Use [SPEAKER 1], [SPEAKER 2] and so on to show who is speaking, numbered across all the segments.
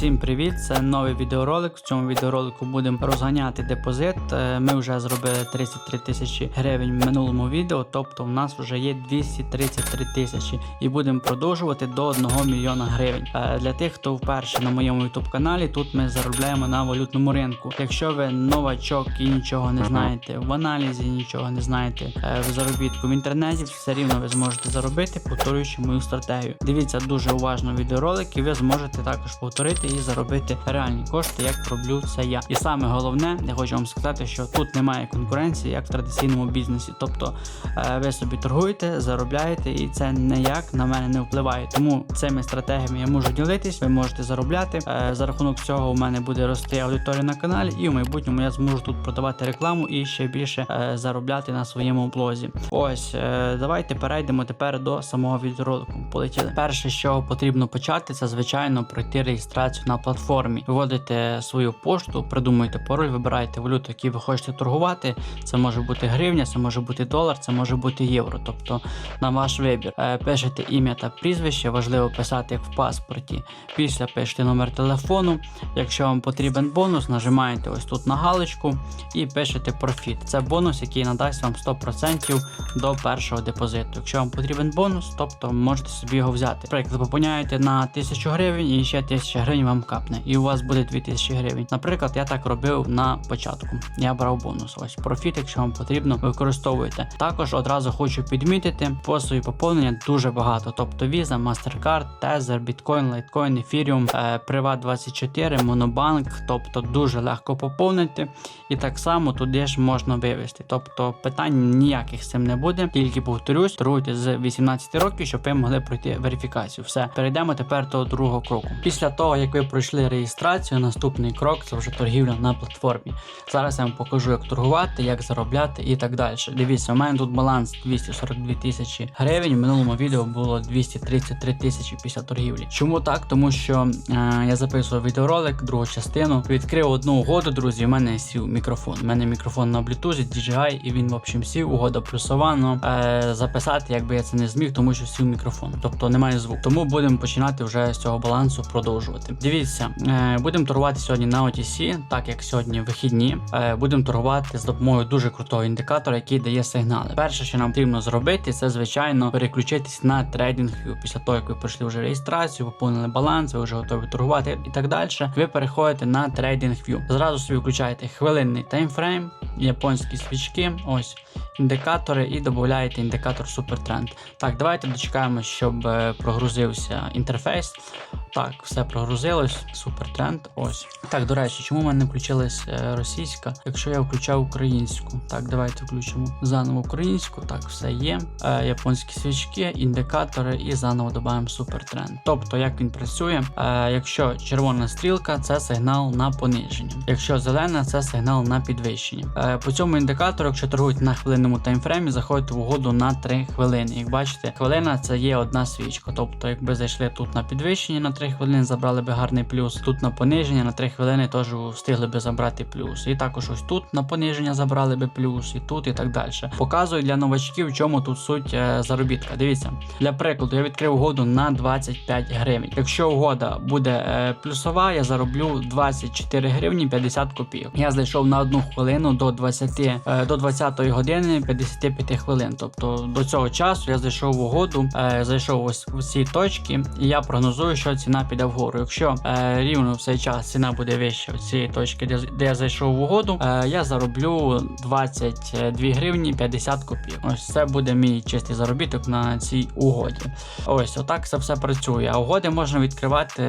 [SPEAKER 1] Всім привіт! Це новий відеоролик. В цьому відеоролику будемо розганяти депозит. Е, Ми вже зробили 33 тисячі гривень в минулому відео, тобто в нас вже є 233 тисячі і будемо продовжувати до 1 мільйона гривень. Е, Для тих, хто вперше на моєму YouTube каналі, тут ми заробляємо на валютному ринку. Якщо ви новачок і нічого не знаєте в аналізі, нічого не знаєте е, в заробітку в інтернеті, все рівно ви зможете заробити, повторюючи мою стратегію. Дивіться дуже уважно відеоролик, і ви зможете також повторити і заробити реальні кошти, як роблю це я. І саме головне, я хочу вам сказати, що тут немає конкуренції, як в традиційному бізнесі. Тобто е, ви собі торгуєте, заробляєте, і це ніяк на мене не впливає. Тому цими стратегіями я можу ділитись, ви можете заробляти. Е, За рахунок цього у мене буде рости аудиторія на каналі, і в майбутньому я зможу тут продавати рекламу і ще більше е, заробляти на своєму блозі. Ось давайте перейдемо тепер до самого відеоролику. Полетіли. Перше, чого потрібно почати, це звичайно пройти реєстрацію на платформі. Вводите свою пошту, придумуєте пароль, вибираєте валюту, які ви хочете торгувати. Це може бути гривня, це може бути долар, це може бути євро. Тобто на ваш вибір. Е, Пишете ім'я та прізвище, важливо писати як в паспорті. Після пишете номер телефону. Якщо вам потрібен бонус, нажимаєте ось тут на галочку і пишете профіт. Це бонус, який надасть вам 100% до першого депозиту. Якщо вам потрібен бонус, тобто можете собі його взяти. Наприклад, поповняєте на 1000 гривень і ще 1000 гривень вам капне, і у вас буде 2000 гривень. Наприклад, я так робив на початку. Я брав бонус. Ось профіт, якщо вам потрібно, використовуєте. Також одразу хочу підмітити способів поповнення дуже багато. Тобто Visa, MasterCard, Tether, Bitcoin, Litecoin, Ethereum, е, Privat24, Monobank, тобто дуже легко поповнити. І так само туди ж можна вивести. Тобто питань ніяких з цим не буде. Тільки повторюсь, торгуйте з 18 років, щоб ви могли пройти верифікацію. Все, перейдемо тепер до другого кроку. Після того, як ви пройшли реєстрацію, наступний крок це вже торгівля на платформі. Зараз я вам покажу, як торгувати, як заробляти і так далі. Дивіться, у мене тут баланс 242 тисячі гривень. В минулому відео було 233 тисячі після торгівлі. Чому так? Тому що е, я записував відеоролик, другу частину. Відкрив одну угоду, друзі. У мене сів мікрофон. У мене мікрофон на Bluetooth, DJI, і він, в общем, сів, угода плюсова. но, е, записати, якби я це не зміг, тому що сів мікрофон. Тобто немає звуку. Тому будемо починати вже з цього балансу продовжувати. Дивіться, е, будемо торгувати сьогодні на OTC, так як сьогодні вихідні. Е, будемо торгувати з допомогою дуже крутого індикатора, який дає сигнали. Перше, що нам потрібно зробити, це звичайно переключитись на TradingView. Після того, як ви пройшли вже реєстрацію, поповнили баланс, ви вже готові торгувати і так далі. Ви переходите на TradingView. Зразу собі включаєте хвилинний таймфрейм, японські свічки. Ось індикатори і додаєте індикатор супертренд. Так, давайте дочекаємо, щоб е, прогрузився інтерфейс. Так, все прогрузилось, супертренд. Ось. Так, до речі, чому в мене не включилась е, російська, якщо я включав українську? Так, давайте включимо заново українську. Так, все є. Е, японські свічки, індикатори і заново додаємо супертренд. Тобто, як він працює, якщо червона стрілка, це сигнал на пониження. Якщо зелена, це сигнал на підвищення. Е, по цьому індикатору, якщо торгують на хвилинному таймфреймі, заходите в угоду на 3 хвилини. Як бачите, хвилина це є одна свічка. Тобто, якби зайшли тут на підвищення на 3 хвилини, забрали би гарний плюс. Тут на пониження на 3 хвилини теж встигли би забрати плюс. І також ось тут на пониження забрали би плюс, і тут, і так далі. Показую для новачків, в чому тут суть е, заробітка. Дивіться, для прикладу, я відкрив угоду на 25 гривень. Якщо угода буде е, плюсова, я зароблю 24 гривні 50 копійок. Я зайшов на одну хвилину до 20 е, до 20 години 55 хвилин. Тобто до цього часу я зайшов в угоду, е, зайшов ось в ці точки, і я прогнозую, що ціна піде вгору. Якщо е, рівно в цей час ціна буде вища в цієї точки, де, я зайшов в угоду, я зароблю 22 гривні 50 копійок. Ось це буде мій чистий заробіток на цій угоді. Ось отак це все працює. А угоди можна відкривати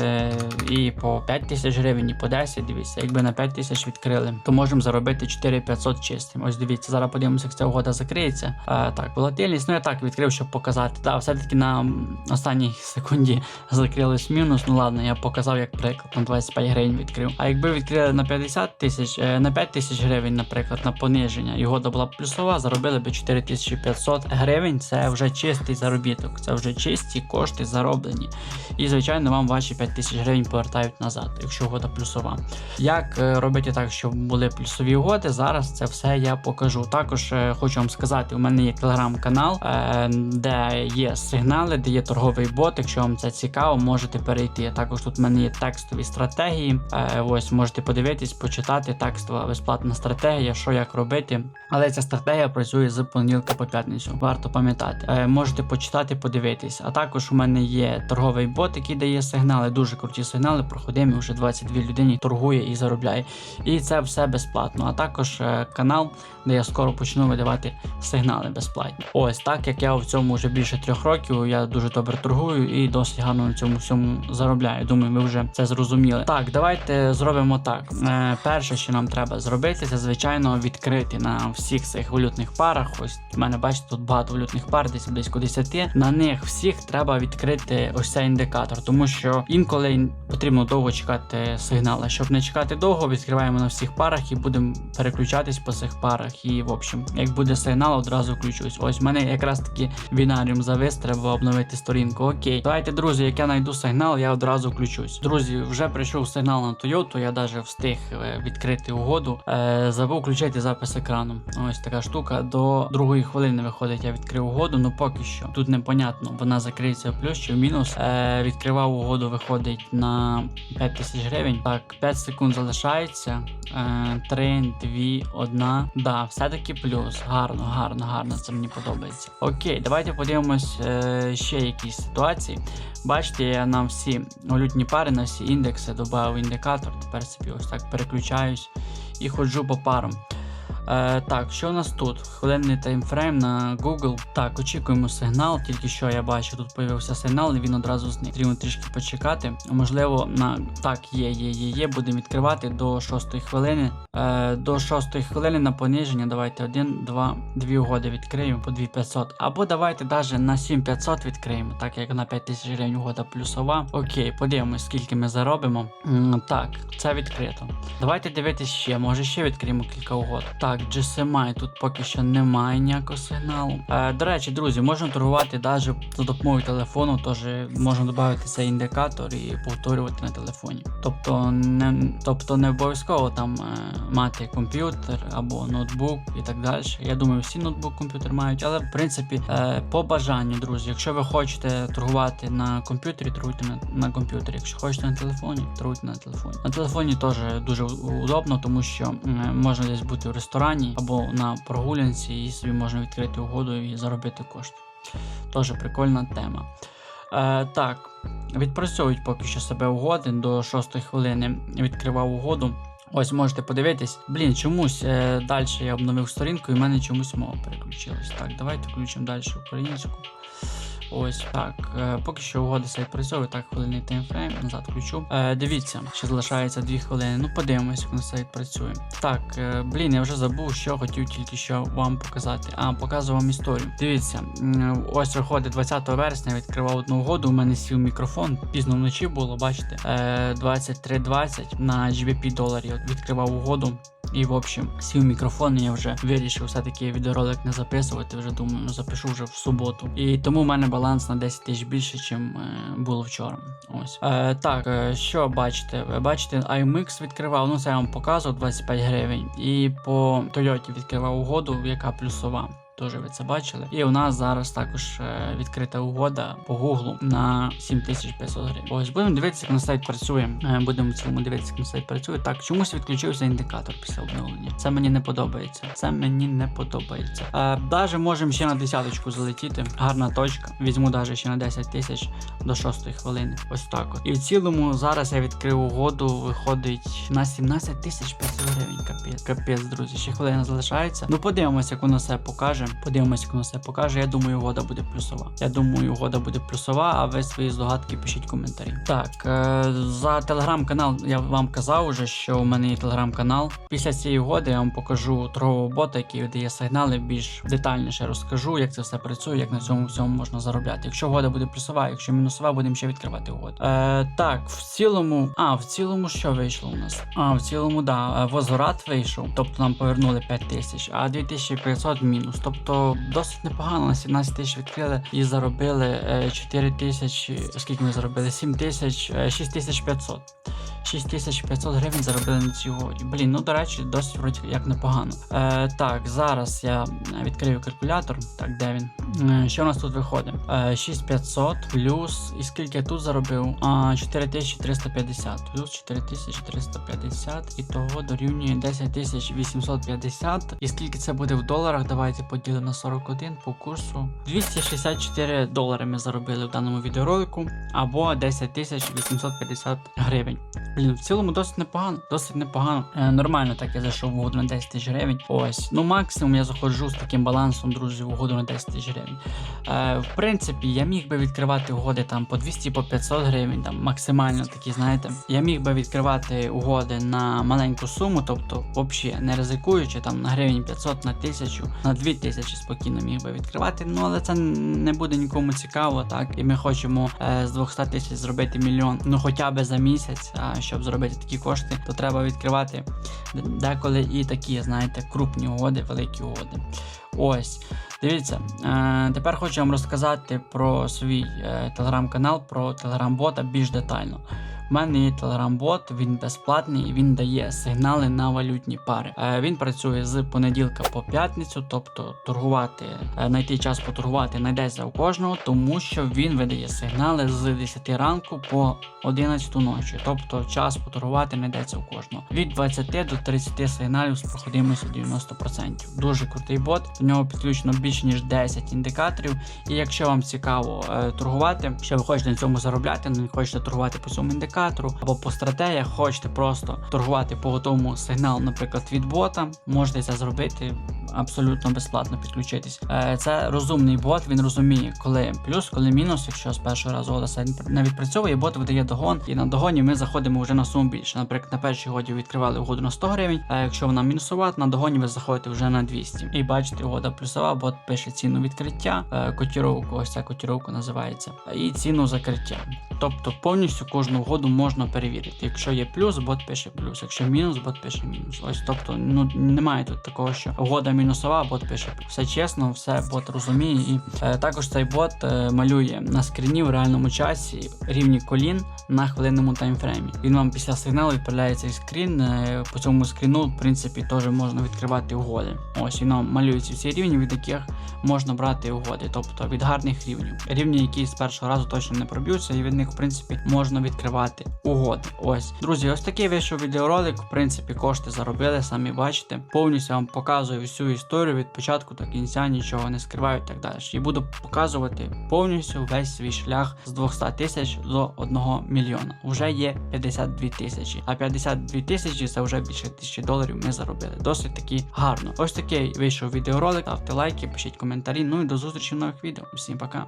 [SPEAKER 1] і по 5 тисяч гривень, і по 10. Дивіться, якби на 5 тисяч відкрили, то можемо заробити 4500 чистим. Ось дивіться, зараз подивимося, як ця угода закриється. А, так, волатильність, ну я так відкрив, щоб показати. Так, все-таки на останній секунді закрились мінус. Ну ладно, я показав як приклад, на 25 гривень відкрив. А якби відкрили на 50 тисяч, е, на 5 тисяч гривень, наприклад, на пониження, і угода була б плюсова, заробили би 4500 гривень. Це вже чистий заробіток, це вже чисті кошти зароблені. І, звичайно, вам ваші 5 тисяч гривень повертають назад, якщо угода плюсова. Як е, робити так, щоб були плюсові угоди? Зараз це все я покажу. Також е, хочу вам сказати, у мене є телеграм-канал, е, де є сигнали, де є торговий бот. Якщо вам це цікаво, можете перейти. Також тут в мене є текстові стратегії. Е, ось можете подивитись, почитати текстова безплатна стратегія, що як робити. Але ця стратегія працює з понеділка по п'ятницю. Варто пам'ятати. Можете почитати, подивитись. А також у мене є торговий бот, який дає сигнали, дуже круті сигнали. Проходимо вже 22 людині торгує і заробляє. І це все безплатно. А також канал, де я скоро почну видавати сигнали безплатні. Ось так як я в цьому вже більше трьох років. Я дуже добре торгую і досить гарно на цьому всьому заробляю. Думаю, ви вже це зрозуміли. Так, давайте зробимо так. Е, перше, що нам треба зробити, це звичайно відкрити на всіх цих валютних парах. Ось в мене бачите, тут багато валютних пар, десь близько 10. На них всіх треба відкрити ось цей індикатор, тому що інколи потрібно довго чекати сигнали. Щоб не чекати довго, відкриваємо на всіх парах і будемо переключатись по цих парах. І в общем, як буде сигнал, одразу включусь. Ось в мене якраз таки бінаріум завис, треба обновити сторінку. Окей, давайте, друзі, як я знайду сигнал, я одразу включусь. Друзі, вже прийшов сигнал на Toyota, я навіть встиг е, відкрити угоду. Е, забув включити запис екрану. Ось така штука. До другої хвилини виходить, я відкрив угоду, ну поки що. Тут непонятно, вона закриється в плюс чи в мінус. Е, відкривав угоду, виходить на 5 тисяч гривень. Так, 5 секунд залишається. Е, 3, 2, 1. Да, все-таки плюс. Гарно, гарно, гарно. Це мені подобається. Окей, давайте подивимось е, ще якісь ситуації. Бачите, я на всі валютні пари, на всі індекси додав індикатор. Тепер собі ось так переключаюсь і ходжу по парам. Е, так, що у нас тут? Хвилинний таймфрейм на Google. Так, очікуємо сигнал. Тільки що я бачу, тут появився сигнал, і він одразу зник. Потрібно трішки почекати. Можливо, на так, є, є, є, є. Будемо відкривати до 6 хвилини. Е, до 6 хвилини на пониження. Давайте 1, 2, 2 угоди відкриємо по 2500. Або давайте навіть на 7500 відкриємо, так як на 5000 гривень угода плюсова. Окей, подивимось, скільки ми заробимо. Так, це відкрито. Давайте дивитись ще, може ще відкриємо кілька угод. Так, GSMI тут поки що немає ніякого сигналу. Е, до речі, друзі, можна торгувати навіть за допомогою телефону, тож можна додати цей індикатор і повторювати на телефоні. Тобто не, тобто не обов'язково там е, мати комп'ютер або ноутбук і так далі. Я думаю, всі ноутбук комп'ютер мають, але в принципі е, по бажанню, друзі, якщо ви хочете торгувати на комп'ютері, торгуйте на, на комп'ютері. Якщо хочете на телефоні, торгуйте на телефоні. На телефоні теж дуже удобно, тому що м, можна десь бути в ресторані або на прогулянці, і собі можна відкрити угоду і заробити кошти. Теж прикольна тема. Е, так, відпрацьовують поки що себе угоди до 6 хвилини. Відкривав угоду. Ось можете подивитись. Блін, чомусь е, далі я обновив сторінку і в мене чомусь мова переключилась. Так, давайте включимо далі українську. Ось так. Е, поки що угода сайт працює, так, хвилинний таймфрейм, назад включу. Е, дивіться, ще залишається 2 хвилини. Ну, подивимось, як на сайт працює. Так, е, блін, я вже забув, що хотів тільки що вам показати. А, показував вам історію. Дивіться, ось виходить 20 вересня, відкривав одну угоду. У мене сів мікрофон. Пізно вночі було, бачите. Е, 23.20 на GBP доларі. От відкривав угоду. І в общем, сів мікрофон, і я вже вирішив все-таки відеоролик не записувати. Вже думаю, ну запишу вже в суботу. І тому в мене баланс на 10 тисяч більше, ніж е, було вчора. Ось. Е, так, е, що бачите? Ви бачите, iMix відкривав, ну це я вам показував 25 гривень. І по Toyota відкривав угоду, яка плюсова. Теж ви це бачили. І у нас зараз також е, відкрита угода по Гуглу на 7500 гривень. Ось будемо дивитися, як на сайт працює. Е, Будемо в цілому дивитися, як на сайт працює. Так, чомусь відключився індикатор після обновлення. Це мені не подобається. Це мені не подобається. Е, даже можемо ще на десяточку залетіти. Гарна точка. Візьму даже ще на 10 тисяч до 6 хвилини. Ось так от. І в цілому зараз я відкрив угоду, виходить на 17 тисяч 500 гривень. Капець, капець, друзі. Ще хвилина залишається. Ну подивимося, як воно все покаже. Подивимося, як воно все покаже. Я думаю, угода буде плюсова. Я думаю, угода буде плюсова, а ви свої здогадки пишіть в коментарі. Так, е, за телеграм-канал я вам казав уже, що у мене є телеграм-канал. Після цієї угоди я вам покажу торгового бота, який видає сигнали, більш детальніше розкажу, як це все працює, як на цьому всьому можна заробляти. Якщо угода буде плюсова, якщо мінусова, будемо ще відкривати угоду. Е, так, в цілому, а в цілому що вийшло у нас? А в цілому, да, е, возврат вийшов, тобто нам повернули 5 тисяч, а 2500 мінус. Тобто досить непогано на 17 тисяч відкрили і заробили е, 4 тисячі. Скільки ми заробили? 7 тисяч, е, 6500. 6500 гривень заробили на угоді. Блін, ну до речі, досить вроді як непогано. Е, так, зараз я відкрию калькулятор. Так, де він? Е, що у нас тут виходить? Е, 6500 плюс. І скільки я тут заробив? А, 4350 плюс 4350 і того дорівнює 10850. І скільки це буде в доларах? Давайте поділимо на 41 по курсу. 264 долари ми заробили в даному відеоролику, або 10850 гривень. Блін, в цілому досить непогано, досить непогано. Е, нормально так я зайшов в угоду на 10 тисяч гривень. Ось, ну максимум я заходжу з таким балансом, друзі, в угоду на 10 тисяч гривень. Е, в принципі, я міг би відкривати угоди там по 200 по 500 гривень, там максимально такі, знаєте. Я міг би відкривати угоди на маленьку суму, тобто взагалі не ризикуючи там на гривень 500, на 1000, на 2000 спокійно міг би відкривати. Ну але це не буде нікому цікаво, так. І ми хочемо е, з 200 тисяч зробити мільйон, ну хоча б за місяць. А щоб зробити такі кошти, то треба відкривати деколи і такі, знаєте, крупні угоди, великі угоди. Ось. Дивіться, е, тепер хочу вам розказати про свій е, телеграм-канал, про телеграм-бота більш детально. У мене є телеграм-бот, він безплатний він дає сигнали на валютні пари. Е, він працює з понеділка по п'ятницю, тобто торгувати, знайти час поторгувати знайдеться у кожного, тому що він видає сигнали з 10 ранку по 11 ночі. Тобто час поторгувати знайдеться у кожного. Від 20 до 30 сигналів з проходимістю 90%. Дуже крутий бот. До нього підключено більше ніж 10 індикаторів. І якщо вам цікаво е, торгувати, що ви хочете на цьому заробляти, не хочете торгувати по цьому індикатору або по стратегіях, хочете просто торгувати по готовому сигналу, наприклад, від бота, можете це зробити абсолютно безплатно підключитись. Е, Це розумний бот, він розуміє, коли плюс, коли мінус. Якщо з першого разу года не відпрацьовує, бот видає догон, і на догоні ми заходимо вже на суму більше. Наприклад, на першій годі відкривали угоду на 100 гривень, а якщо вона мінусова, на догоні ви заходите вже на 200. І бачите, угода плюсова, бот пише ціну відкриття, е, котіровку, ось ця котіровка називається, і ціну закриття. Тобто повністю кожну угоду можна перевірити. Якщо є плюс, бот пише плюс. Якщо мінус, бот пише мінус. Ось тобто, ну немає тут такого, що угода мінусова, бот пише. Все чесно, все бот розуміє. І е, також цей бот е, малює на скріні в реальному часі рівні колін на хвилинному таймфреймі. Він вам після сигналу відправляє цей скрін. е, По цьому скріну, в принципі, теж можна відкривати угоди. Ось він нам малює ці всі рівні, від яких можна брати угоди, тобто від гарних рівнів. Рівні, які з першого разу точно не проб'ються, і від них, в принципі, можна відкривати угоди. Ось, друзі, ось такий вийшов відеоролик. В принципі, кошти заробили, самі бачите. Повністю вам показую всю історію від початку до кінця, нічого не скриваю і так далі. І буду показувати повністю весь свій шлях з 200 тисяч до 1 мільйона. Вже є 52 тисячі. А 52 тисячі це вже більше тисячі доларів ми заробили. Досить таки гарно. Ось такий вийшов відеоролик. Ставте лайки, пишіть коментарі. Ну і до зустрічі в нових відео. Всім пока.